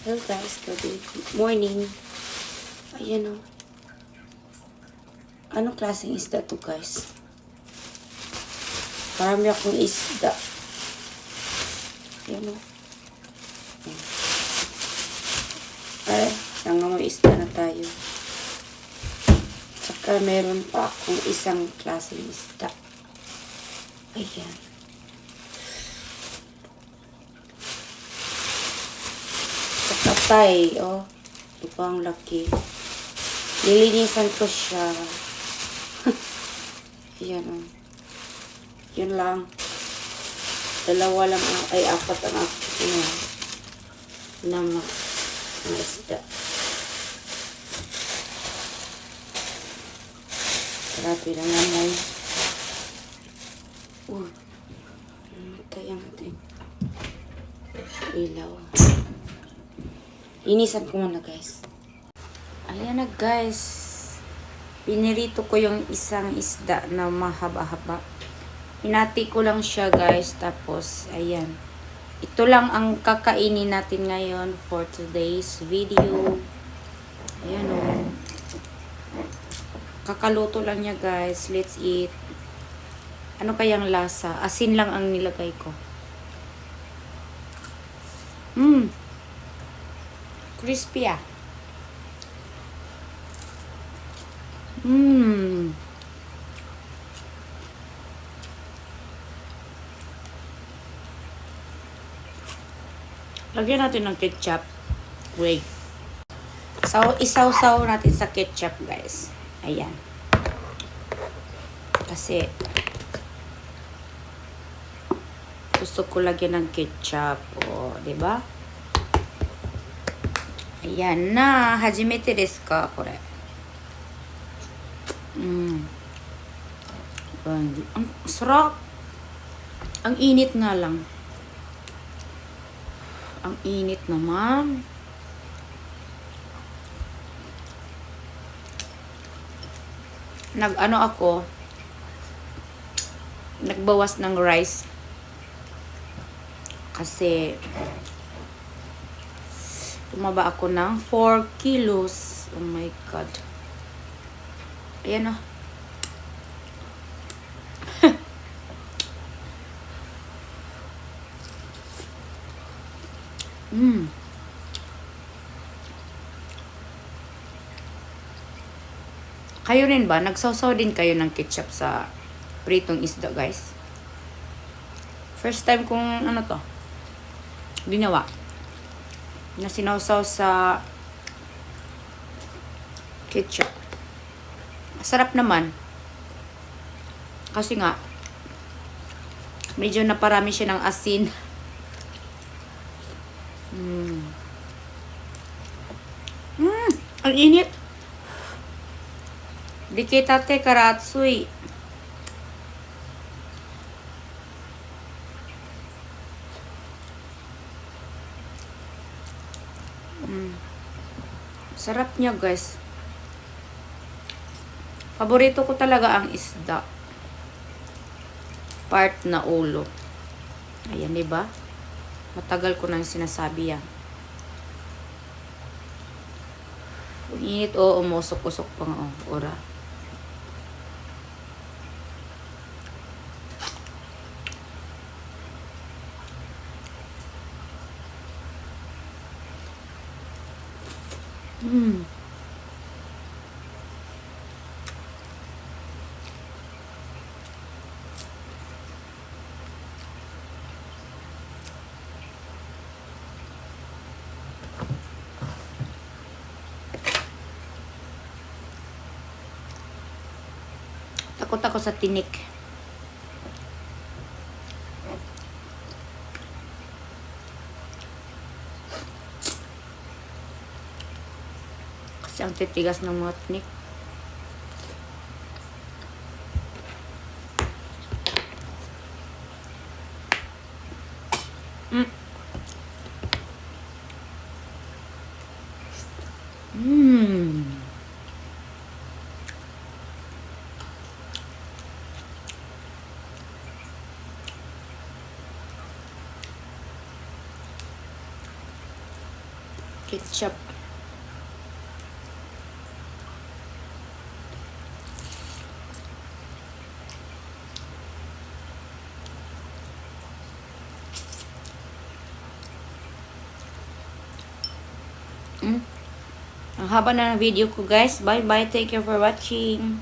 Hello guys, good morning. Ayan o. Anong klaseng isda to guys? Marami akong isda. Ayan o. Ayan. Ay, nangangamoy isda na tayo. Tsaka meron pa akong isang klaseng isda. Ayan. Kapatay, oh. Ito pa ang laki. Nilinisan ko siya. Ayan, oh. Yun lang. Dalawa lang, ang- ay apat ang aking ano, na ma- na isda. Grabe lang naman. Uy. Namatay ang ating ilaw. Inisan ko muna guys. Ayan na guys. Pinirito ko yung isang isda na mahaba-haba. Hinati ko lang siya guys. Tapos, ayan. Ito lang ang kakainin natin ngayon for today's video. Ayan o. Kakaluto lang niya guys. Let's eat. Ano kayang lasa? Asin lang ang nilagay ko. Mmm. Crispy ah. Mmm. Lagyan natin ng ketchup. Wait. So, isaw-saw natin sa ketchup, guys. Ayan. Kasi, gusto ko lagyan ng ketchup. O, di ba? Ayan na. Hajimete desu ka, kore. Mm. Ang, ang sarap. Ang init nga lang. Ang init naman. Nag ano ako, nagbawas ng rice. Kasi tumaba ako ng 4 kilos. Oh my God. Ayan o. mm. Kayo rin ba? Nagsawsaw din kayo ng ketchup sa pritong isda, guys? First time kong ano to, ginawa. Na sinawsaw sa ketchup. Sarap naman. Kasi nga, medyo naparami siya ng asin. Mm. Mm, ang init. Dikitate karatsui. Mm. Sarap niya, guys. Paborito ko talaga ang isda. Part na ulo. Ayan, di ba? Matagal ko nang sinasabi yan. Init, oo, umusok-usok pa nga, oh, ora. Mm. Takot ako sa tinik. Kasi ang titigas ng mga tinik. Mm. Mm. Ketchup. Mm. Ang haba na ng video ko guys. Bye bye. Thank you for watching.